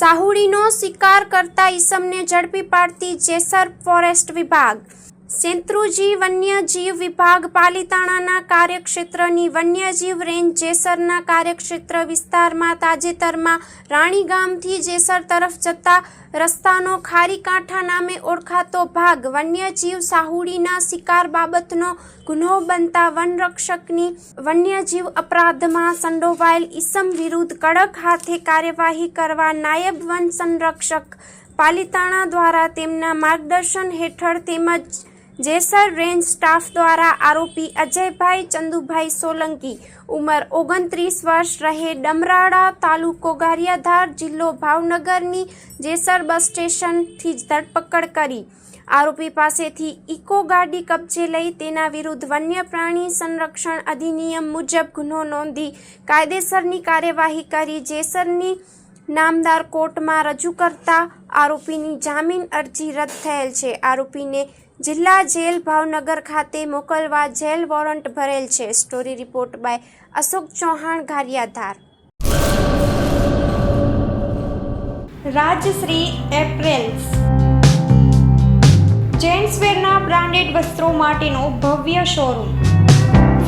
સાહુડીનો શિકાર કરતા ઈસમને ઝડપી પાડતી જેસર ફોરેસ્ટ વિભાગ શેત્રુંજી વન્યજીવ વિભાગ પાલીતાણાના કાર્યક્ષેત્રની વન્યજીવ રેન્જ જેસરના કાર્યક્ષેત્ર વિસ્તારમાં તાજેતરમાં રાણીગામથી જેસર તરફ જતા રસ્તાનો ખારીકાંઠા નામે ઓળખાતો ભાગ વન્યજીવ સાહુડીના શિકાર બાબતનો ગુનો બનતા વનરક્ષકની વન્યજીવ અપરાધમાં સંડોવાયેલ ઈસમ વિરુદ્ધ કડક હાથે કાર્યવાહી કરવા નાયબ વન સંરક્ષક પાલિતાણા દ્વારા તેમના માર્ગદર્શન હેઠળ તેમજ જેસર રેન્જ સ્ટાફ દ્વારા આરોપી અજયભાઈ ચંદુભાઈ સોલંકી ઉંમર ઓગણત્રીસ વર્ષ રહે ડમરાળા તાલુકો ગારિયાધાર જિલ્લો ભાવનગરની જેસર બસ સ્ટેશનથી જ ધરપકડ કરી. આરોપી પાસેથી ઇકો ગાડી કબજે લઈ તેના વિરુદ્ધ વન્ય પ્રાણી સંરક્ષણ અધિનિયમ મુજબ ગુનો નોંધી કાયદેસરની કાર્યવાહી કરી જેસરની નામદાર કોર્ટમાં રજૂ કરતા આરોપીની જામીન અરજી રદ થયેલ છે. આરોપીને જિલ્લા જેલ ભાવનગર ખાતે મોકલવા જેલ વોરંટ ભરેલ છે. Story report by Ashok Chauhan Gariyadhar. Rajshri apparels. જેન્ટ્સવેરના branded વસ્ત્રો માટેનો ભવ્ય showroom.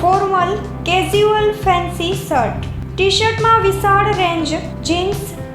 Formal casual fancy shirt. T શર્ટમાં વિશાળ રેન્જ જીન્સ